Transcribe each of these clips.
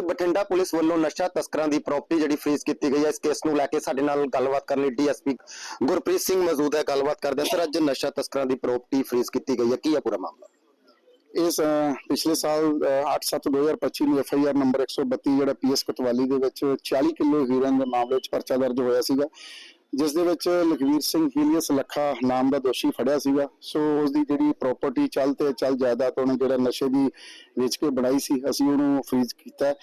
Bathinda police ਵੱਲੋਂ ਨਸ਼ਾ ਤਸਕਰਾਂ ਦੀ ਪ੍ਰਾਪਰਟੀ ਜਿਹੜੀ ਫ੍ਰੀਜ਼ ਕੀਤੀ ਗਈ ਹੈ, ਇਸ ਕੇਸ ਨੂੰ ਲੈ ਕੇ ਸਾਡੇ ਨਾਲ ਗੱਲਬਾਤ ਕਰਨ ਲਈ ਡੀਐਸਪੀ ਗੁਰਪ੍ਰੀਤ ਸਿੰਘ ਮੌਜੂਦ ਹੈ, ਗੱਲਬਾਤ ਕਰਦੇ ਹਾਂ। ਸਰ, ਅੱਜ ਨਸ਼ਾ ਤਸਕਰਾਂ ਦੀ ਪ੍ਰਾਪਰਟੀ ਫ੍ਰੀਜ਼ ਕੀਤੀ ਗਈ ਹੈ, ਕੀ ਹੈ ਪੂਰਾ ਮਾਮਲਾ? ਇਸ ਪਿਛਲੇ ਸਾਲ 8/7/2025 ਨੂੰ ਐਫ ਆਈ ਆਰ ਨੰਬਰ 132 ਜਿਹੜਾ ਪੀਐਸ ਕਤਵਾਲੀ ਦੇ ਵਿੱਚ 40 ਕਿਲੋ ਹੀਰੋਇਨ ਦੇ ਮਾਮਲੇ ਵਿੱਚ ਪਰਚਾ ਦਰਜ ਹੋਇਆ ਸੀਗਾ। ਜਿਸ ਦੇ ਵਿੱਚ ਲਖਵੀਰ ਸਿੰਘ ਹੀਲੀਅਸ ਲੱਖਾ ਨਾਮ ਦਾ ਦੋਸ਼ੀ ਫੜਿਆ ਸੀਗਾ। ਸੋ ਉਸ ਦੀ ਜਿਹੜੀ ਪ੍ਰਾਪਰਟੀ ਚੱਲ ਤੇ ਚੱਲ ਜਾਇਦਾਦ ਉਹਨੇ ਜਿਹੜਾ ਨਸ਼ੇ ਦੀ ਵੇਚ ਕੇ ਬਣਾਈ ਸੀ, ਅਸੀਂ ਉਹਨੂੰ ਫ੍ਰੀਜ਼ ਕੀਤਾ।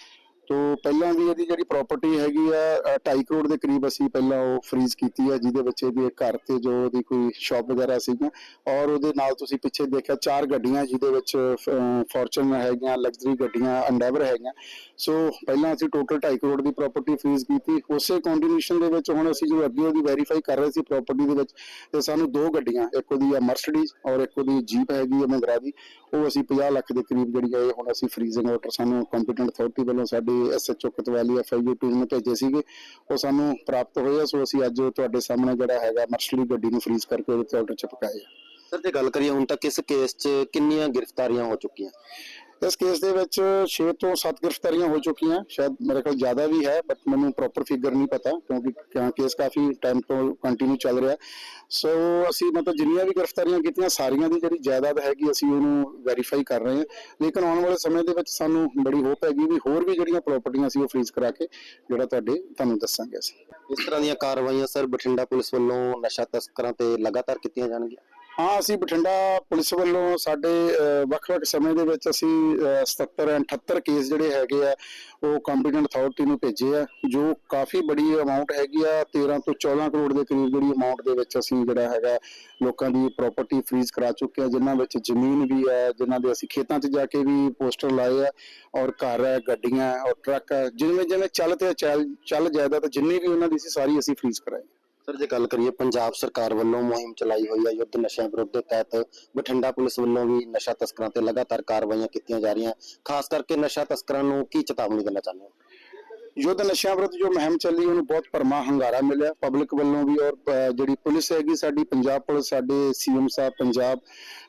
ਤੋ ਪਹਿਲਾਂ ਵੀ ਇਹਦੀ ਜਿਹੜੀ ਪ੍ਰਾਪਰਟੀ ਹੈਗੀ ਆ 2.5 ਕਰੋੜ ਦੇ ਕਰੀਬ ਅਸੀਂ ਪਹਿਲਾਂ ਉਹ ਫ੍ਰੀਜ਼ ਕੀਤੀ ਹੈ ਜਿਹਦੇ ਵਿੱਚ ਇਹਦੇ ਘਰ ਤੇ ਜੋ ਉਹਦੀ ਕੋਈ ਸ਼ਾਪ ਵਗੈਰਾ ਸੀਗਾ ਔਰ ਉਹਦੇ ਨਾਲ ਤੁਸੀਂ ਪਿੱਛੇ ਦੇਖਿਆ ਚਾਰ ਗੱਡੀਆਂ ਜਿਹਦੇ ਵਿੱਚ ਫੋਰਚੂਨਰ ਹੈਗੀਆਂ ਲਗਜ਼ਰੀ ਗੱਡੀਆਂ ਅੰਡੈਵਰ ਹੈਗੀਆਂ। ਸੋ ਪਹਿਲਾਂ ਅਸੀਂ ਟੋਟਲ 2.5 ਕਰੋੜ ਦੀ ਪ੍ਰਾਪਰਟੀ ਫ੍ਰੀਜ਼ ਕੀਤੀ। ਉਸੇ ਕੰਟੀਨਿਊਸ਼ਨ ਦੇ ਵਿੱਚ ਹੁਣ ਅਸੀਂ ਜੋ ਅੱਗੇ ਉਹਦੀ ਵੈਰੀਫਾਈ ਕਰ ਰਹੇ ਸੀ ਪ੍ਰਾਪਰਟੀ ਦੇ ਵਿੱਚ, ਤੇ ਸਾਨੂੰ ਦੋ ਗੱਡੀਆਂ, ਇੱਕ ਉਹਦੀ ਆ ਮਰਸੀਡੀਜ਼ ਔਰ ਇੱਕ ਉਹਦੀ ਜੀਪ ਹੈਗੀ ਹੈ ਮਹਿੰਦਰਾ ਦੀ ਉਹ ਅਸੀਂ 50 ਲੱਖ ਦੇ ਕਰੀਬ ਜਿਹੜੀ ਹੈ ਹੁਣ ਅਸੀਂ ਫ੍ਰੀਜ਼ਿੰਗ ਆਰਡਰ ਸਾਨੂੰ ਕੰਪੀਟੈਂਟ ਅਥਾਰਟੀ ਵੱਲੋਂ ਸਾਡੀ ਐਸਐਚਓ ਕਤਵਾਲੀ ਐਫਆਈਯੂ ਟੀਮ ਨੂੰ ਭੇਜੇ ਸੀਗੇ। ਉਹ ਸਾਨੂੰ ਪ੍ਰਾਪਤ ਹੋਏ ਆ, ਸੋ ਅਸੀਂ ਅੱਜ ਤੁਹਾਡੇ ਸਾਹਮਣੇ ਜਿਹੜਾ ਹੈਗਾ ਮਰਸੀਡੀ ਗੱਡੀ ਨੂੰ ਫ੍ਰੀਜ਼ ਕਰਕੇ ਉਹਦੇ ਤੇ ਆਰਡਰ ਚਪਕਾਏ ਆ। ਸਰ ਜੇ ਗੱਲ ਕਰੀਏ ਹੁਣ ਤੱਕ ਇਸ ਕੇਸ 'ਚ ਕਿੰਨੀਆਂ ਗ੍ਰਿਫਤਾਰੀਆਂ ਹੋ ਚੁੱਕੀਆਂ? ਇਸ ਕੇਸ ਦੇ ਵਿੱਚ 6 ਤੋਂ 7 ਗ੍ਰਿਫਤਾਰੀਆਂ ਹੋ ਚੁੱਕੀਆਂ। ਸ਼ਾਇਦ ਮੇਰੇ ਕੋਲ ਜ਼ਿਆਦਾ ਵੀ ਹੈ ਬਟ ਮੈਨੂੰ ਪ੍ਰੋਪਰ ਫਿਗਰ ਨਹੀਂ ਪਤਾ, ਕਿਉਂਕਿ ਕੇਸ ਕਾਫੀ ਟਾਈਮ ਤੋਂ ਕੰਟੀਨਿਊ ਚੱਲ ਰਿਹਾ। ਸੋ ਅਸੀਂ ਮਤਲਬ ਜਿੰਨੀਆਂ ਵੀ ਗ੍ਰਿਫਤਾਰੀਆਂ ਕੀਤੀਆਂ, ਸਾਰੀਆਂ ਦੀ ਜਿਹੜੀ ਜਾਇਦਾਦ ਹੈਗੀ, ਅਸੀਂ ਉਹਨੂੰ ਵੈਰੀਫਾਈ ਕਰ ਰਹੇ ਹਾਂ। ਲੇਕਿਨ ਆਉਣ ਵਾਲੇ ਸਮੇਂ ਦੇ ਵਿੱਚ ਸਾਨੂੰ ਬੜੀ ਹੋਪ ਹੈਗੀ ਵੀ ਹੋਰ ਵੀ ਜਿਹੜੀਆਂ ਪ੍ਰਾਪਰਟੀਆਂ ਸੀ ਉਹ ਫ੍ਰੀਜ਼ ਕਰਾ ਕੇ ਜਿਹੜਾ ਤੁਹਾਡੇ, ਤੁਹਾਨੂੰ ਦੱਸਾਂਗੇ ਅਸੀਂ। ਇਸ ਤਰ੍ਹਾਂ ਦੀਆਂ ਕਾਰਵਾਈਆਂ ਸਰ ਬਠਿੰਡਾ ਪੁਲਿਸ ਵੱਲੋਂ ਨਸ਼ਾ ਤਸਕਰਾਂ ਤੇ ਲਗਾਤਾਰ ਕੀਤੀਆਂ ਜਾਣਗੀਆਂ? ਹਾਂ ਅਸੀਂ ਬਠਿੰਡਾ ਪੁਲਿਸ ਵੱਲੋਂ ਸਾਡੇ ਵੱਖ-ਵੱਖ ਸਮੇਂ ਦੇ ਵਿੱਚ ਅਸੀਂ ਅਹ, 77 78 ਕੇਸ ਜਿਹੜੇ ਹੈਗੇ ਆ ਉਹ ਕੰਪੀਟੈਂਟ ਅਥਾਰਟੀ ਨੂੰ ਭੇਜੇ ਆ ਜੋ ਕਾਫੀ ਬੜੀ ਅਮਾਉਂਟ ਹੈਗੀ ਆ 13 ਤੋਂ 14 ਕਰੋੜ ਦੇ ਕਰੀਬ ਜਿਹੜੀ ਅਮਾਉਂਟ ਦੇ ਵਿੱਚ ਅਸੀਂ ਜਿਹੜਾ ਹੈਗਾ ਲੋਕਾਂ ਦੀ ਪ੍ਰਾਪਰਟੀ ਫ੍ਰੀਜ਼ ਕਰਾ ਚੁੱਕੇ ਆ ਜਿਨ੍ਹਾਂ ਵਿੱਚ ਜ਼ਮੀਨ ਵੀ ਹੈ ਜਿਨ੍ਹਾਂ ਦੇ ਅਸੀਂ ਖੇਤਾਂ 'ਚ ਜਾ ਕੇ ਵੀ ਪੋਸਟਰ ਲਾਏ ਆ ਔਰ ਘਰ ਹੈ ਗੱਡੀਆਂ ਔਰ ਟਰੱਕ ਹੈ ਜਿਵੇਂ ਜਿਵੇਂ ਚੱਲ ਤੇ ਚੱਲ ਚੱਲ ਜਾਇਦਾਦ ਜਿੰਨੀ ਵੀ ਉਹਨਾਂ ਦੀ ਸੀ ਸਾਰੀ ਅਸੀਂ ਫ੍ਰੀਜ਼ ਕਰਾਈ। ਸਰ, ਜੇ ਗੱਲ ਕਰੀਏ ਪੰਜਾਬ ਸਰਕਾਰ ਵੱਲੋਂ ਮੁਹਿੰਮ ਚਲਾਈ ਹੋਈ ਹੈ ਯੁੱਧ ਨਸ਼ਿਆਂ ਵਿਰੁੱਧ ਦੇ ਤਹਿਤ, ਬਠਿੰਡਾ ਪੁਲਿਸ ਵੱਲੋਂ ਵੀ ਨਸ਼ਾ ਤਸਕਰਾਂ ਤੇ ਲਗਾਤਾਰ ਕਾਰਵਾਈਆਂ ਕੀਤੀਆਂ ਜਾ ਰਹੀਆਂ। ਖਾਸ ਕਰਕੇ ਨਸ਼ਾ ਤਸਕਰਾਂ ਨੂੰ ਕੀ ਚੇਤਾਵਨੀ ਦੇਣਾ ਚਾਹੁੰਦੇ ਹੋ? ਯੁੱਧ ਨਸ਼ਿਆਂ ਵਿਰੁੱਧ ਜੋ ਮੁਹਿੰਮ ਚੱਲੀ, ਉਹਨੂੰ ਬਹੁਤ ਭਰਮਾ ਹੰਗਾਰਾ ਮਿਲਿਆ। ਪਬਲਿਕ ਵੱਲੋਂ ਵੀ ਔਰ ਜਿਹੜੀ ਪੁਲਿਸ ਹੈਗੀ ਸਾਡੀ, ਪੰਜਾਬ ਪੁਲਿਸ, ਸਾਡੇ ਸੀਐਮ ਸਾਹਿਬ, ਪੰਜਾਬ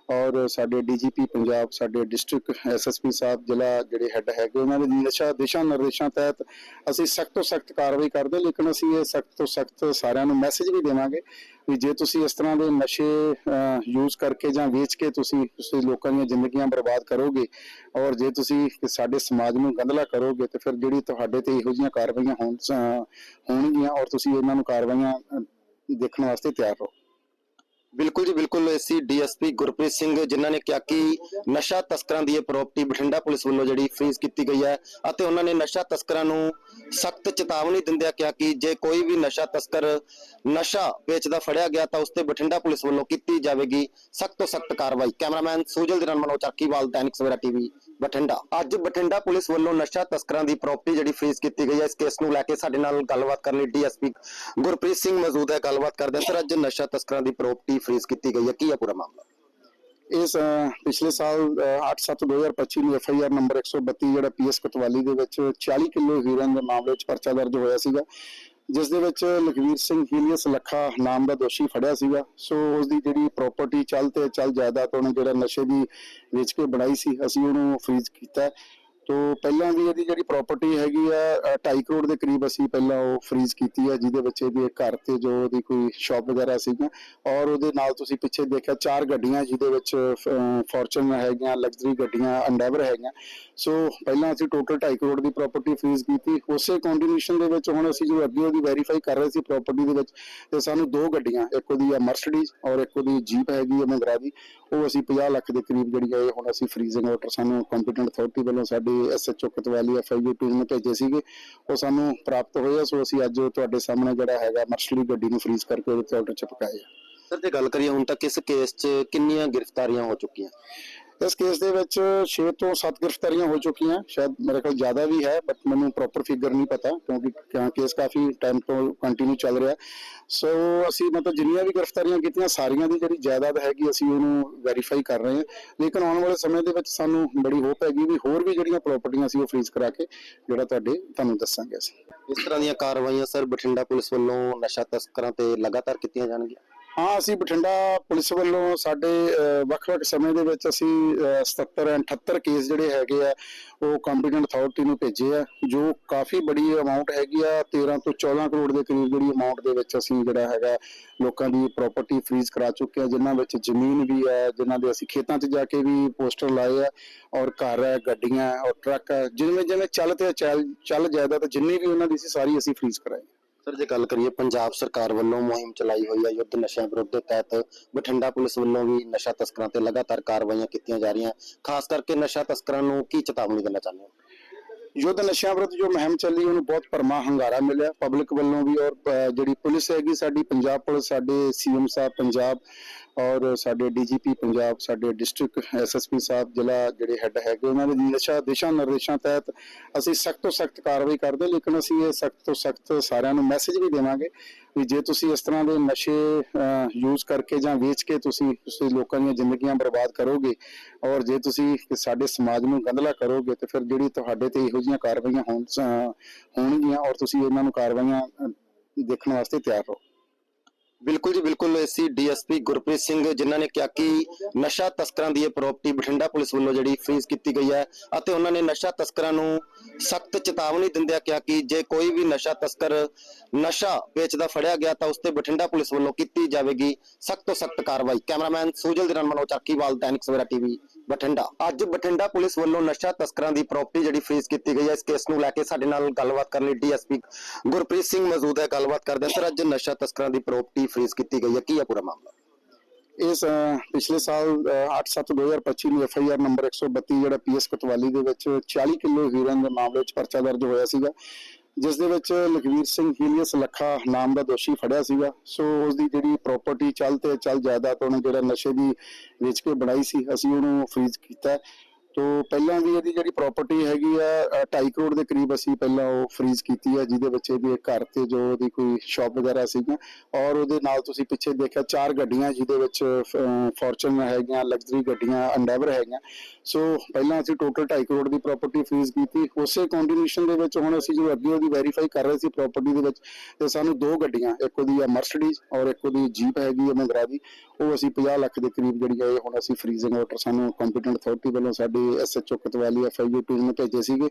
ਔਰ ਸਾਡੇ ਡੀਜੀਪੀ ਪੰਜਾਬ, ਸਾਡੇ ਡਿਸਟ੍ਰਿਕਟ ਐਸਐਸਪੀ ਸਾਹਿਬ, ਜ਼ਿਲ੍ਹਾ ਜਿਹੜੇ ਹੈੱਡ ਹੈਗੇ, ਉਹਨਾਂ ਦੇ ਨਸ਼ਾ ਦਿਸ਼ਾ ਨਿਰਦੇਸ਼ਾਂ ਤਹਿਤ ਅਸੀਂ ਸਖਤ ਤੋਂ ਸਖਤ ਕਾਰਵਾਈ ਕਰਦੇ, ਲੇਕਿਨ ਅਸੀਂ ਇਹ ਸਖਤ ਤੋਂ ਸਖਤ ਸਾਰਿਆਂ ਨੂੰ ਮੈਸੇਜ ਵੀ ਦੇਵਾਂਗੇ ਵੀ ਜੇ ਤੁਸੀਂ ਇਸ ਤਰ੍ਹਾਂ ਦੇ ਨਸ਼ੇ ਯੂਜ਼ ਕਰਕੇ ਜਾਂ ਵੇਚ ਕੇ ਤੁਸੀਂ ਤੁਸੀਂ ਲੋਕਾਂ ਦੀਆਂ ਜ਼ਿੰਦਗੀਆਂ ਬਰਬਾਦ ਕਰੋਗੇ ਔਰ ਜੇ ਤੁਸੀਂ ਸਾਡੇ ਸਮਾਜ ਨੂੰ ਗੰਦਲਾ ਕਰੋਗੇ, ਤੇ ਫਿਰ ਜਿਹੜੀ ਤੁਹਾਡੇ ਤੇ ਇਹੋ ਜਿਹੀਆਂ ਕਾਰਵਾਈਆਂ ਹੋਣ ਹੋਣਗੀਆਂ ਔਰ ਤੁਸੀਂ ਇਹਨਾਂ ਨੂੰ ਕਾਰਵਾਈਆਂ ਦੇਖਣ ਵਾਸਤੇ ਤਿਆਰ ਰਹੋ। ਬਿਲਕੁਲ ਜੀ, ਬਿਲਕੁਲ ਅਸੀਂ ਡੀਐਸਪੀ ਗੁਰਪ੍ਰੀਤ ਸਿੰਘ ਜਿਨ੍ਹਾਂ ਨੇ ਕਿਹਾ ਕਿ ਨਸ਼ਾ ਤਸਕਰਾਂ ਦੀ ਇਹ ਪ੍ਰਾਪਰਟੀ ਬਠਿੰਡਾ ਪੁਲਿਸ ਵੱਲੋਂ ਜਿਹੜੀ ਫ੍ਰੀਜ਼ ਕੀਤੀ ਗਈ ਹੈ ਅਤੇ ਉਹਨਾਂ ਨੇ ਨਸ਼ਾ ਤਸਕਰਾਂ ਨੂੰ ਸਖਤ ਚੇਤਾਵਨੀ ਦਿੰਦਿਆਂ ਕਿਹਾ ਕਿ ਜੇ ਕੋਈ ਵੀ ਨਸ਼ਾ ਤਸਕਰ ਨਸ਼ਾ ਵੇਚਦਾ ਫੜਿਆ ਗਿਆ ਤਾਂ ਉਸ ਤੇ ਬਠਿੰਡਾ ਪੁਲਿਸ ਵੱਲੋਂ ਕੀਤੀ ਜਾਵੇਗੀ ਸਖਤ ਤੋਂ ਸਖਤ ਕਾਰਵਾਈ। ਕੈਮਰਾਮੈਨ ਸੂਜਲ ਦੇ ਨਾਲ ਮਨੋਜ ਚੱਕੀਵਾਲ, ਦੈਨਿਕ ਸਵੇਰਾ ਟੀਵੀ ਬਠਿੰਡਾ। ਅੱਜ ਬਠਿੰਡਾ ਪੁਲਿਸ ਵੱਲੋਂ ਨਸ਼ਾ ਤਸਕਰਾਂ ਦੀ ਪ੍ਰਾਪਰਟੀ ਜਿਹੜੀ ਫ੍ਰੀਜ਼ ਕੀਤੀ ਗਈ ਹੈ ਇਸ ਕੇਸ ਨੂੰ ਲੈ ਕੇ ਸਾਡੇ ਨਾਲ ਗੱਲਬਾਤ ਕਰਨ ਲਈ ਡੀਐਸਪੀ ਗੁਰਪ੍ਰੀਤ ਸਿੰਘ ਮੌਜੂਦ ਹੈ। ਗੱਲਬਾਤ ਕਰਦੇ ਹਾਂ। ਸਰ ਅੱਜ ਨਸ਼ਾ ਤਸਕਰਾਂ ਦੀ ਪ੍ਰਾਪਰਟੀ ਫ੍ਰੀਜ਼ ਕੀਤੀ ਗਈ ਹੈ। ਕੀ ਹੈ ਪੂਰਾ ਮਾਮਲਾ? ਇਸ ਅਹ, ਪਿਛਲੇ ਸਾਲ 8/7/2025 ਨੂੰ ਐਫ ਆਈ ਆਰ ਨੰਬਰ 132 ਜਿਹੜਾ ਪੀਐਸ ਕਤਵਾਲੀ ਦੇ ਵਿੱਚ 40 ਕਿਲੋ ਹੀਰੋਇਨ ਦੇ ਮਾਮਲੇ ਚ ਪਰਚਾ ਦਰਜ ਹੋਇਆ ਸੀਗਾ। ਜਿਸ ਦੇ ਵਿੱਚ ਲਖਵੀਰ ਸਿੰਘ ਹੀਲੀਅਸ ਲੱਖਾ ਨਾਮ ਦਾ ਦੋਸ਼ੀ ਫੜਿਆ ਸੀਗਾ। ਸੋ ਉਸ ਦੀ ਜਿਹੜੀ ਪ੍ਰਾਪਰਟੀ ਚੱਲ ਤੇ ਚੱਲ ਜਾਇਦਾਦ ਉਹਨੇ ਜਿਹੜਾ ਨਸ਼ੇ ਦੀ ਵੇਚ ਕੇ ਬਣਾਈ ਸੀ, ਅਸੀਂ ਉਹਨੂੰ ਫ੍ਰੀਜ਼ ਕੀਤਾ। ਤੋ ਪਹਿਲਾਂ ਵੀ ਇਹਦੀ ਜਿਹੜੀ ਪ੍ਰਾਪਰਟੀ ਹੈਗੀ ਆ 2.5 ਕਰੋੜ ਦੇ ਕਰੀਬ ਅਸੀਂ ਪਹਿਲਾਂ ਉਹ ਫ੍ਰੀਜ਼ ਕੀਤੀ ਹੈ ਜਿਹਦੇ ਵਿੱਚ ਇਹਦੇ ਘਰ ਤੇ ਜੋ ਉਹਦੀ ਕੋਈ ਸ਼ਾਪ ਵਗੈਰਾ ਸੀਗਾ ਔਰ ਉਹਦੇ ਨਾਲ ਤੁਸੀਂ ਪਿੱਛੇ ਦੇਖਿਆ ਚਾਰ ਗੱਡੀਆਂ, ਜਿਹਦੇ ਵਿੱਚ ਫੋਰਚੂਨਰ ਹੈਗੀਆਂ ਲਗਜ਼ਰੀ ਗੱਡੀਆਂ ਅੰਡੈਵਰ ਹੈਗੀਆਂ। ਸੋ ਪਹਿਲਾਂ ਅਸੀਂ ਟੋਟਲ 2.5 ਕਰੋੜ ਦੀ ਪ੍ਰਾਪਰਟੀ ਫ੍ਰੀਜ਼ ਕੀਤੀ। ਉਸੇ ਕੰਟੀਨਿਊਸ਼ਨ ਦੇ ਵਿੱਚ ਹੁਣ ਅਸੀਂ ਜੋ ਅੱਗੇ ਉਹਦੀ ਵੈਰੀਫਾਈ ਕਰ ਰਹੇ ਸੀ ਪ੍ਰਾਪਰਟੀ ਦੇ ਵਿੱਚ, ਤੇ ਸਾਨੂੰ ਦੋ ਗੱਡੀਆਂ, ਇੱਕ ਉਹਦੀ ਆ ਮਰਸੀਡੀਜ਼ ਔਰ ਇੱਕ ਉਹਦੀ ਜੀਪ ਹੈਗੀ ਹੈ ਮਹਿੰਦਰਾ ਦੀ ਉਹ ਅਸੀਂ 50 ਲੱਖ ਦੇ ਕਰੀਬ ਜਿਹੜੀ ਹੈ ਹੁਣ ਅਸੀਂ ਫ੍ਰੀਜ਼ਿੰਗ ਆਰਡਰ ਸਾਨੂੰ ਕੰਪੀਟੈਂਟ ਅਥਾਰਟੀ ਵੱਲੋਂ ਸਾਡੀ ਐਸਐਚਓ ਕਤਵਾਲੀ ਐਫਆਈਯੂ ਟੀਮ ਨੂੰ ਭੇਜੇ ਸੀਗੇ, ਉਹ ਸਾਨੂੰ ਪ੍ਰਾਪਤ ਹੋਏ ਆ, ਸੋ ਅਸੀਂ ਅੱਜ ਤੁਹਾਡੇ ਸਾਹਮਣੇ ਜਿਹੜਾ ਹੈਗਾ ਮਰਸੀਡੀ ਗੱਡੀ ਨੂੰ ਫ੍ਰੀਜ਼ ਕਰਕੇ ਉਹਦੇ ਤੇ ਆਰਡਰ ਚਪਕਾਏ ਆ ਸਰ ਜੇ ਗੱਲ ਕਰੀਏ ਹੁਣ ਤੱਕ ਇਸ ਕੇਸ 'ਚ ਕਿੰਨੀਆਂ ਗ੍ਰਿਫਤਾਰੀਆਂ ਹੋ ਚੁੱਕੀਆਂ? ਇਸ ਕੇਸ ਦੇ ਵਿੱਚ 6 ਤੋਂ 7 ਗ੍ਰਿਫਤਾਰੀਆਂ ਹੋ ਚੁੱਕੀਆਂ। ਸ਼ਾਇਦ ਮੇਰੇ ਕੋਲ ਜ਼ਿਆਦਾ ਵੀ ਹੈ ਬਟ ਮੈਨੂੰ ਪ੍ਰੋਪਰ ਫਿਗਰ ਨਹੀਂ ਪਤਾ, ਕਿਉਂਕਿ ਕੇਸ ਕਾਫੀ ਟਾਈਮ ਤੋਂ ਕੰਟੀਨਿਊ ਚੱਲ ਰਿਹਾ। ਸੋ ਅਸੀਂ ਮਤਲਬ ਜਿੰਨੀਆਂ ਵੀ ਗ੍ਰਿਫਤਾਰੀਆਂ ਕੀਤੀਆਂ, ਸਾਰੀਆਂ ਦੀ ਜਿਹੜੀ ਜਾਇਦਾਦ ਹੈਗੀ, ਅਸੀਂ ਉਹਨੂੰ ਵੈਰੀਫਾਈ ਕਰ ਰਹੇ ਹਾਂ। ਲੇਕਿਨ ਆਉਣ ਵਾਲੇ ਸਮੇਂ ਦੇ ਵਿੱਚ ਸਾਨੂੰ ਬੜੀ ਹੋਪ ਹੈਗੀ ਵੀ ਹੋਰ ਵੀ ਜਿਹੜੀਆਂ ਪ੍ਰਾਪਰਟੀਆਂ ਸੀ ਉਹ ਫ੍ਰੀਜ਼ ਕਰਾ ਕੇ, ਜਿਹੜਾ ਤੁਹਾਡੇ ਤੁਹਾਨੂੰ ਦੱਸਾਂਗੇ ਅਸੀਂ। ਇਸ ਤਰ੍ਹਾਂ ਦੀਆਂ ਕਾਰਵਾਈਆਂ ਸਰ ਬਠਿੰਡਾ ਪੁਲਿਸ ਵੱਲੋਂ ਨਸ਼ਾ ਤਸਕਰਾਂ ਤੇ ਲਗਾਤਾਰ ਕੀਤੀਆਂ ਜਾਣਗੀਆਂ? ਹਾਂ ਅਸੀਂ ਬਠਿੰਡਾ ਪੁਲਿਸ ਵੱਲੋਂ ਸਾਡੇ ਵੱਖ-ਵੱਖ ਸਮੇਂ ਦੇ ਵਿੱਚ ਅਸੀਂ ਅਹ, 77 78 ਕੇਸ ਜਿਹੜੇ ਹੈਗੇ ਆ ਉਹ ਕੰਪੀਟੈਂਟ ਅਥਾਰਟੀ ਨੂੰ ਭੇਜੇ ਆ ਜੋ ਕਾਫੀ ਬੜੀ ਅਮਾਉਂਟ ਹੈਗੀ ਆ 13 ਤੋਂ 14 ਕਰੋੜ ਦੇ ਕਰੀਬ ਜਿਹੜੀ ਅਮਾਉਂਟ ਦੇ ਵਿੱਚ ਅਸੀਂ ਜਿਹੜਾ ਹੈਗਾ ਲੋਕਾਂ ਦੀ ਪ੍ਰਾਪਰਟੀ ਫ੍ਰੀਜ਼ ਕਰਾ ਚੁੱਕੇ ਆ ਜਿਨ੍ਹਾਂ ਵਿੱਚ ਜ਼ਮੀਨ ਵੀ ਹੈ ਜਿਨ੍ਹਾਂ ਦੇ ਅਸੀਂ ਖੇਤਾਂ 'ਚ ਜਾ ਕੇ ਵੀ ਪੋਸਟਰ ਲਾਏ ਆ ਔਰ ਘਰ ਹੈ ਗੱਡੀਆਂ ਔਰ ਟਰੱਕ ਹੈ ਜਿਵੇਂ ਜਿਵੇਂ ਚੱਲ ਤੇ ਚੱਲ ਚੱਲ ਜਾਇਦਾਦ ਜਿੰਨੀ ਵੀ ਉਹਨਾਂ ਦੀ ਸੀ ਸਾਰੀ ਅਸੀਂ ਫ੍ਰੀਜ਼ ਕਰਾਈ। ਸਰ ਜੇ ਗੱਲ ਕਰੀਏ ਪੰਜਾਬ ਸਰਕਾਰ ਵੱਲੋਂ ਮੁਹਿੰਮ ਚਲਾਈ ਹੋਈ ਹੈ ਯੁੱਧ ਨਸ਼ਿਆਂ ਵਿਰੁੱਧ ਦੇ ਤਹਿਤ ਬਠਿੰਡਾ ਪੁਲਿਸ ਵੱਲੋਂ ਵੀ ਨਸ਼ਾ ਤਸਕਰਾਂ ਤੇ ਲਗਾਤਾਰ ਕਾਰਵਾਈਆਂ ਕੀਤੀਆਂ ਜਾ ਰਹੀਆਂ। ਖਾਸ ਕਰਕੇ ਨਸ਼ਾ ਤਸਕਰਾਂ ਨੂੰ ਕੀ ਚੇਤਾਵਨੀ ਦੇਣਾ ਚਾਹੁੰਦੇ ਹੋ? ਯੁੱਧ ਨਸ਼ਿਆਂ ਵਿਰੁੱਧ ਜੋ ਮੁਹਿੰਮ ਚੱਲੀ ਉਹਨੂੰ ਬਹੁਤ ਭਰਮਾ ਹੰਗਾਰਾ ਮਿਲਿਆ। ਪਬਲਿਕ ਵੱਲੋਂ ਵੀ ਔਰ ਅਹ, ਜਿਹੜੀ ਪੁਲਿਸ ਹੈਗੀ ਸਾਡੀ ਪੰਜਾਬ ਪੁਲਿਸ ਸਾਡੇ ਸੀਐਮ ਸਾਹਿਬ ਪੰਜਾਬ ਔਰ ਸਾਡੇ ਡੀਜੀਪੀ ਪੰਜਾਬ, ਸਾਡੇ ਡਿਸਟ੍ਰਿਕਟ ਐਸਐਸਪੀ ਸਾਹਿਬ, ਜ਼ਿਲ੍ਹਾ ਜਿਹੜੇ ਹੈੱਡ ਹੈਗੇ, ਉਹਨਾਂ ਦੇ ਦਿਸ਼ਾ ਦਿਸ਼ਾ ਨਿਰਦੇਸ਼ਾਂ ਤਹਿਤ ਅਸੀਂ ਸਖਤ ਤੋਂ ਸਖਤ ਕਾਰਵਾਈ ਕਰਦੇ, ਲੇਕਿਨ ਅਸੀਂ ਇਹ ਸਖਤ ਤੋਂ ਸਖਤ ਸਾਰਿਆਂ ਨੂੰ ਮੈਸੇਜ ਵੀ ਦੇਵਾਂਗੇ ਵੀ ਜੇ ਤੁਸੀਂ ਇਸ ਤਰ੍ਹਾਂ ਦੇ ਨਸ਼ੇ ਯੂਜ਼ ਕਰਕੇ ਜਾਂ ਵੇਚ ਕੇ ਤੁਸੀਂ ਤੁਸੀਂ ਲੋਕਾਂ ਦੀਆਂ ਜ਼ਿੰਦਗੀਆਂ ਬਰਬਾਦ ਕਰੋਗੇ ਔਰ ਜੇ ਤੁਸੀਂ ਸਾਡੇ ਸਮਾਜ ਨੂੰ ਗੰਦਲਾ ਕਰੋਗੇ, ਤੇ ਫਿਰ ਜਿਹੜੀ ਤੁਹਾਡੇ ਤੇ ਇਹੋ ਜਿਹੀਆਂ ਕਾਰਵਾਈਆਂ ਹੋਣ ਹੋਣਗੀਆਂ ਔਰ ਤੁਸੀਂ ਇਹਨਾਂ ਨੂੰ ਕਾਰਵਾਈਆਂ ਦੇਖਣ ਵਾਸਤੇ ਤਿਆਰ ਰਹੋ। ਬਿਲਕੁਲ ਜੀ, ਬਿਲਕੁਲ ਅਸੀਂ ਡੀਐਸਪੀ ਗੁਰਪ੍ਰੀਤ ਸਿੰਘ ਜਿਨ੍ਹਾਂ ਨੇ ਕਿਹਾ ਕਿ ਨਸ਼ਾ ਤਸਕਰਾਂ ਦੀ ਇਹ ਪ੍ਰਾਪਰਟੀ ਬਠਿੰਡਾ ਪੁਲਿਸ ਵੱਲੋਂ ਜਿਹੜੀ ਫ੍ਰੀਜ਼ ਕੀਤੀ ਗਈ ਹੈ ਅਤੇ ਉਹਨਾਂ ਨੇ ਨਸ਼ਾ ਤਸਕਰਾਂ ਨੂੰ ਸਖਤ ਚੇਤਾਵਨੀ ਦਿੰਦਿਆਂ ਕਿਹਾ ਕਿ ਜੇ ਕੋਈ ਵੀ ਨਸ਼ਾ ਤਸਕਰ ਨਸ਼ਾ ਵੇਚਦਾ ਫੜਿਆ ਗਿਆ ਤਾਂ ਉਸ ਤੇ ਬਠਿੰਡਾ ਪੁਲਿਸ ਵੱਲੋਂ ਕੀਤੀ ਜਾਵੇਗੀ ਸਖਤ ਤੋਂ ਸਖਤ ਕਾਰਵਾਈ। ਕੈਮਰਾਮੈਨ ਸੂਜਲ ਦੇ ਨਾਲ ਮਨੋਜ ਚੱਕੀਵਾਲ, ਦੈਨਿਕ ਸਵੇਰਾ ਟੀਵੀ ਬਠਿੰਡਾ। ਅੱਜ ਬਠਿੰਡਾ ਪੁਲਿਸ ਵੱਲੋਂ ਨਸ਼ਾ ਤਸਕਰਾਂ ਦੀ ਪ੍ਰਾਪਰਟੀ ਜਿਹੜੀ ਫ੍ਰੀਜ਼ ਕੀਤੀ ਗਈ ਹੈ ਇਸ ਕੇਸ ਨੂੰ ਲੈ ਕੇ ਸਾਡੇ ਨਾਲ ਗੱਲਬਾਤ ਕਰਨ ਲਈ ਡੀਐਸਪੀ ਗੁਰਪ੍ਰੀਤ ਸਿੰਘ ਮੌਜੂਦ ਹੈ ਗੱਲਬਾਤ ਕਰਦੇ ਹਾਂ। ਸਰ ਅੱਜ ਨਸ਼ਾ ਤਸਕਰਾਂ ਦੀ ਪ੍ਰਾਪਰਟੀ ਫ੍ਰੀਜ਼ ਕੀਤੀ ਗਈ ਹੈ। ਕੀ ਹੈ ਪੂਰਾ ਮਾਮਲਾ? ਇਸ ਅਹ, ਪਿਛਲੇ ਸਾਲ 8/7/2025 ਨੂੰ ਐਫਆਈਆਰ ਨੰਬਰ 132 ਜਿਹੜਾ ਪੀਐਸ ਕਤਵਾਲੀ ਦੇ ਵਿੱਚ 40 ਕਿਲੋ ਹੀਰਨ ਦੇ ਮਾਮਲੇ ਵਿੱਚ ਪਰਚਾ ਦਰਜ ਹੋਇਆ ਸੀਗਾ। ਜਿਸ ਦੇ ਵਿੱਚ ਲਖਵੀਰ ਸਿੰਘ ਹੀਲੀਅਸ ਲੱਖਾ ਨਾਮ ਦਾ ਦੋਸ਼ੀ ਫੜਿਆ ਸੀਗਾ। ਸੋ ਉਸ ਦੀ ਜਿਹੜੀ ਪ੍ਰਾਪਰਟੀ ਚੱਲ ਤੇ ਚੱਲ ਜਾਇਦਾਦ ਉਹਨੇ ਜਿਹੜਾ ਨਸ਼ੇ ਦੀ ਵੇਚ ਕੇ ਬਣਾਈ ਸੀ, ਅਸੀਂ ਉਹਨੂੰ ਫ੍ਰੀਜ਼ ਕੀਤਾ। ਤੋ ਪਹਿਲਾਂ ਵੀ ਇਹਦੀ ਜਿਹੜੀ ਪ੍ਰਾਪਰਟੀ ਹੈਗੀ ਆ 2.5 ਕਰੋੜ ਦੇ ਕਰੀਬ ਅਸੀਂ ਪਹਿਲਾਂ ਉਹ ਫ੍ਰੀਜ਼ ਕੀਤੀ ਹੈ ਜਿਹਦੇ ਵਿੱਚ ਇਹਦੇ ਘਰ ਤੇ ਜੋ ਉਹਦੀ ਕੋਈ ਸ਼ਾਪ ਵਗੈਰਾ ਸੀਗਾ ਔਰ ਉਹਦੇ ਨਾਲ ਤੁਸੀਂ ਪਿੱਛੇ ਦੇਖਿਆ ਚਾਰ ਗੱਡੀਆਂ, ਜਿਹਦੇ ਵਿੱਚ ਫੋਰਚੂਨਰ ਹੈਗੀਆਂ ਲਗਜ਼ਰੀ ਗੱਡੀਆਂ ਅੰਡੈਵਰ ਹੈਗੀਆਂ। ਸੋ ਪਹਿਲਾਂ ਅਸੀਂ ਟੋਟਲ 2.5 ਕਰੋੜ ਦੀ ਪ੍ਰਾਪਰਟੀ ਫ੍ਰੀਜ਼ ਕੀਤੀ। ਉਸੇ ਕੰਟੀਨਿਊਸ਼ਨ ਦੇ ਵਿੱਚ ਹੁਣ ਅਸੀਂ ਜੋ ਅੱਗੇ ਉਹਦੀ ਵੈਰੀਫਾਈ ਕਰ ਰਹੇ ਸੀ ਪ੍ਰਾਪਰਟੀ ਦੇ ਵਿੱਚ, ਤੇ ਸਾਨੂੰ ਦੋ ਗੱਡੀਆਂ, ਇੱਕ ਉਹਦੀ ਆ ਮਰਸੀਡੀਜ਼ ਔਰ ਇੱਕ ਉਹਦੀ ਜੀਪ ਹੈਗੀ ਹੈ ਮਹਿੰਦਰਾ ਦੀ ਉਹ ਅਸੀਂ 50 ਲੱਖ ਦੇ ਕਰੀਬ ਜਿਹੜੀ ਹੈ ਇਹ ਹੁਣ ਅਸੀਂ ਫ੍ਰੀਜ਼ਿੰਗ ਆਰਡਰ ਸਾਨੂੰ ਕੰਪੀਟੈਂਟ ਅਥਾਰਟੀ ਵੱਲੋਂ ਸਾਡੀ ਐਸਐਚਓ ਕਤਵਾਲੀ ਐਫਆਈਯੂ ਟੀਮ ਨੂੰ ਭੇਜੇ ਸੀਗੇ,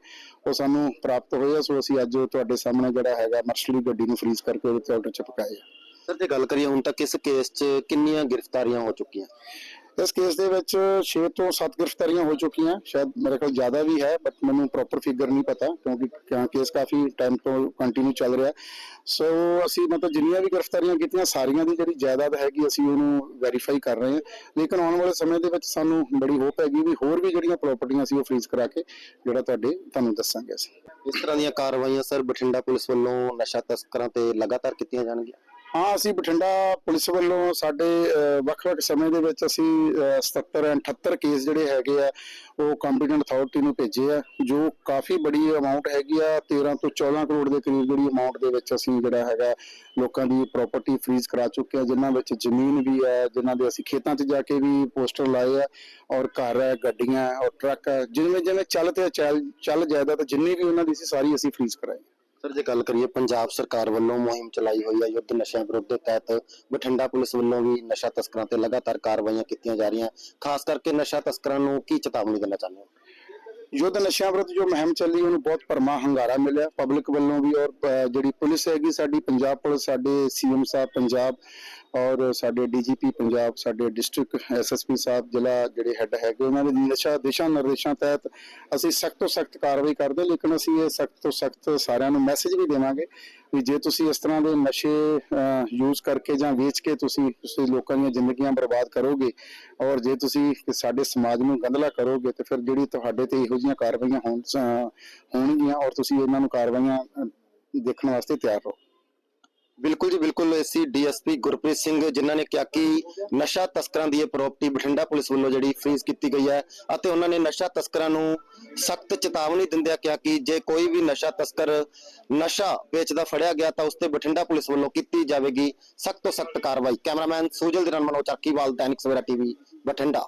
ਉਹ ਸਾਨੂੰ ਪ੍ਰਾਪਤ ਹੋਏ ਆ, ਸੋ ਅਸੀਂ ਅੱਜ ਤੁਹਾਡੇ ਸਾਹਮਣੇ ਜਿਹੜਾ ਹੈਗਾ ਮਰਸੀਡੀਜ਼ ਗੱਡੀ ਨੂੰ ਫ੍ਰੀਜ਼ ਕਰਕੇ ਉਹਦੇ ਤੇ ਆਰਡਰ ਚਿਪਕਾਏ ਆ। ਸਰ ਜੇ ਗੱਲ ਕਰੀਏ ਹੁਣ ਤੱਕ ਇਸ ਕੇਸ 'ਚ ਕਿੰਨੀਆਂ ਗ੍ਰਿਫਤਾਰੀਆਂ ਹੋ ਚੁੱਕੀਆਂ? ਇਸ ਕੇਸ ਦੇ ਵਿੱਚ 6 ਤੋਂ 7 ਗ੍ਰਿਫਤਾਰੀਆਂ ਹੋ ਚੁੱਕੀਆਂ। ਸ਼ਾਇਦ ਮੇਰੇ ਕੋਲ ਜ਼ਿਆਦਾ ਵੀ ਹੈ ਬਟ ਮੈਨੂੰ ਪ੍ਰੋਪਰ ਫਿਗਰ ਨਹੀਂ ਪਤਾ, ਕਿਉਂਕਿ ਕੇਸ ਕਾਫੀ ਟਾਈਮ ਤੋਂ ਕੰਟੀਨਿਊ ਚੱਲ ਰਿਹਾ। ਸੋ ਅਸੀਂ ਮਤਲਬ ਜਿੰਨੀਆਂ ਵੀ ਗ੍ਰਿਫਤਾਰੀਆਂ ਕੀਤੀਆਂ, ਸਾਰੀਆਂ ਦੀ ਜਿਹੜੀ ਜਾਇਦਾਦ ਹੈਗੀ, ਅਸੀਂ ਉਹਨੂੰ ਵੈਰੀਫਾਈ ਕਰ ਰਹੇ ਹਾਂ। ਲੇਕਿਨ ਆਉਣ ਵਾਲੇ ਸਮੇਂ ਦੇ ਵਿੱਚ ਸਾਨੂੰ ਬੜੀ ਹੋਪ ਹੈਗੀ ਵੀ ਹੋਰ ਵੀ ਜਿਹੜੀਆਂ ਪ੍ਰਾਪਰਟੀਆਂ ਸੀ ਉਹ ਫ੍ਰੀਜ਼ ਕਰਾ ਕੇ, ਜਿਹੜਾ ਤੁਹਾਡੇ, ਤੁਹਾਨੂੰ ਦੱਸਾਂਗੇ ਅਸੀਂ। ਇਸ ਤਰ੍ਹਾਂ ਦੀਆਂ ਕਾਰਵਾਈਆਂ, ਸਰ, ਬਠਿੰਡਾ ਪੁਲਿਸ ਵੱਲੋਂ ਨਸ਼ਾ ਤਸਕਰਾਂ ਤੇ ਲਗਾਤਾਰ ਕੀਤੀਆਂ ਜਾਣਗੀਆਂ? ਹਾਂ ਅਸੀਂ ਬਠਿੰਡਾ ਪੁਲਿਸ ਵੱਲੋਂ ਸਾਡੇ ਵੱਖ-ਵੱਖ ਸਮੇਂ ਦੇ ਵਿੱਚ ਅਸੀਂ ਅਹ, 77 78 ਕੇਸ ਜਿਹੜੇ ਹੈਗੇ ਆ ਉਹ ਕੰਪੀਟੈਂਟ ਅਥਾਰਟੀ ਨੂੰ ਭੇਜੇ ਆ ਜੋ ਕਾਫੀ ਬੜੀ ਅਮਾਉਂਟ ਹੈਗੀ ਆ 13 ਤੋਂ 14 ਕਰੋੜ ਦੇ ਕਰੀਬ ਜਿਹੜੀ ਅਮਾਉਂਟ ਦੇ ਵਿੱਚ ਅਸੀਂ ਜਿਹੜਾ ਹੈਗਾ ਲੋਕਾਂ ਦੀ ਪ੍ਰਾਪਰਟੀ ਫ੍ਰੀਜ਼ ਕਰਾ ਚੁੱਕੇ ਆ ਜਿਨ੍ਹਾਂ ਵਿੱਚ ਜ਼ਮੀਨ ਵੀ ਹੈ ਜਿਨ੍ਹਾਂ ਦੇ ਅਸੀਂ ਖੇਤਾਂ 'ਚ ਜਾ ਕੇ ਵੀ ਪੋਸਟਰ ਲਾਏ ਆ ਔਰ ਘਰ ਹੈ ਗੱਡੀਆਂ ਔਰ ਟਰੱਕ ਹੈ ਜਿਵੇਂ ਜਿਵੇਂ ਚੱਲ ਤੇ ਚੱਲ ਚੱਲ ਜਾਇਦਾਦ ਜਿੰਨੀ ਵੀ ਉਹਨਾਂ ਦੀ ਸੀ ਸਾਰੀ ਅਸੀਂ ਫ੍ਰੀਜ਼ ਕਰਾਈ। ਸਰ ਜੇ ਗੱਲ ਕਰੀਏ, ਪੰਜਾਬ ਸਰਕਾਰ ਵੱਲੋਂ ਮੁਹਿੰਮ ਚਲਾਈ ਹੋਈ ਹੈ। ਯੁੱਧ ਨਸ਼ਿਆਂ ਵਿਰੁੱਧ ਦੇ ਤਹਿਤ ਬਠਿੰਡਾ ਪੁਲਿਸ ਵੱਲੋਂ ਵੀ ਨਸ਼ਾ ਤਸਕਰਾਂ ਤੇ ਲਗਾਤਾਰ ਕਾਰਵਾਈਆਂ ਕੀਤੀਆਂ ਜਾ ਰਹੀਆਂ। ਖਾਸ ਕਰਕੇ ਨਸ਼ਾ ਤਸਕਰਾਂ ਨੂੰ ਕੀ ਚੇਤਾਵਨੀ ਦੇਣਾ ਚਾਹੁੰਦੇ ਹੋ? ਯੁੱਧ ਨਸ਼ਿਆਂ ਵਿਰੁੱਧ ਜੋ ਮੁਹਿੰਮ ਚੱਲੀ, ਉਹਨੂੰ ਬਹੁਤ ਭਰਮਾ ਹੰਗਾਰਾ ਮਿਲਿਆ। ਪਬਲਿਕ ਵੱਲੋਂ ਵੀ ਔਰ ਜਿਹੜੀ ਪੁਲਿਸ ਹੈਗੀ ਸਾਡੀ, ਪੰਜਾਬ ਪੁਲਿਸ, ਸਾਡੇ ਸੀਐਮ ਸਾਹਿਬ, ਪੰਜਾਬ ਔਰ ਸਾਡੇ ਡੀਜੀਪੀ ਪੰਜਾਬ, ਸਾਡੇ ਡਿਸਟ੍ਰਿਕਟ ਐਸਐਸਪੀ ਸਾਹਿਬ, ਜ਼ਿਲ੍ਹਾ ਜਿਹੜੇ ਹੈੱਡ ਹੈਗੇ, ਉਹਨਾਂ ਦੇ ਦਿਸ਼ਾ ਦਿਸ਼ਾ ਨਿਰਦੇਸ਼ਾਂ ਤਹਿਤ ਅਸੀਂ ਸਖਤ ਤੋਂ ਸਖਤ ਕਾਰਵਾਈ ਕਰਦੇ ਲੇਕਿਨ ਅਸੀਂ ਇਹ ਸਖਤ ਤੋਂ ਸਖਤ ਸਾਰਿਆਂ ਨੂੰ ਮੈਸੇਜ ਵੀ ਦੇਵਾਂਗੇ ਵੀ ਜੇ ਤੁਸੀਂ ਇਸ ਤਰ੍ਹਾਂ ਦੇ ਨਸ਼ੇ ਯੂਜ਼ ਕਰਕੇ ਜਾਂ ਵੇਚ ਕੇ ਤੁਸੀਂ ਤੁਸੀਂ ਲੋਕਾਂ ਦੀਆਂ ਜ਼ਿੰਦਗੀਆਂ ਬਰਬਾਦ ਕਰੋਗੇ ਔਰ ਜੇ ਤੁਸੀਂ ਸਾਡੇ ਸਮਾਜ ਨੂੰ ਗੰਦਲਾ ਕਰੋਗੇ, ਤੇ ਫਿਰ ਜਿਹੜੀ ਤੁਹਾਡੇ ਤੇ ਇਹੋ ਜਿਹੀਆਂ ਕਾਰਵਾਈਆਂ ਹੋਣ ਹੋਣਗੀਆਂ ਔਰ ਤੁਸੀਂ ਇਹਨਾਂ ਨੂੰ ਕਾਰਵਾਈਆਂ ਦੇਖਣ ਵਾਸਤੇ ਤਿਆਰ ਰਹੋ। ਬਿਲਕੁਲ ਜੀ, ਬਿਲਕੁਲ ਅਸੀਂ ਡੀਐਸਪੀ ਗੁਰਪ੍ਰੀਤ ਸਿੰਘ ਜਿਨ੍ਹਾਂ ਨੇ ਕਿਹਾ ਕਿ ਨਸ਼ਾ ਤਸਕਰਾਂ ਦੀ ਇਹ ਪ੍ਰਾਪਰਟੀ ਬਠਿੰਡਾ ਪੁਲਿਸ ਵੱਲੋਂ ਜਿਹੜੀ ਫ੍ਰੀਜ਼ ਕੀਤੀ ਗਈ ਹੈ ਅਤੇ ਉਹਨਾਂ ਨੇ ਨਸ਼ਾ ਤਸਕਰਾਂ ਨੂੰ ਸਖਤ ਚੇਤਾਵਨੀ ਦਿੰਦਿਆਂ ਕਿਹਾ ਕਿ ਜੇ ਕੋਈ ਵੀ ਨਸ਼ਾ ਤਸਕਰ ਨਸ਼ਾ ਵੇਚਦਾ ਫੜਿਆ ਗਿਆ ਤਾਂ ਉਸ ਤੇ ਬਠਿੰਡਾ ਪੁਲਿਸ ਵੱਲੋਂ ਕੀਤੀ ਜਾਵੇਗੀ ਸਖਤ ਤੋਂ ਸਖਤ ਕਾਰਵਾਈ। ਕੈਮਰਾਮੈਨ ਸੂਜਲ ਦੇ ਨਾਲ ਮਨੋਜ ਚੱਕੀਵਾਲ, ਦੈਨਿਕ ਸਵੇਰਾ ਟੀਵੀ, ਬਠਿੰਡਾ।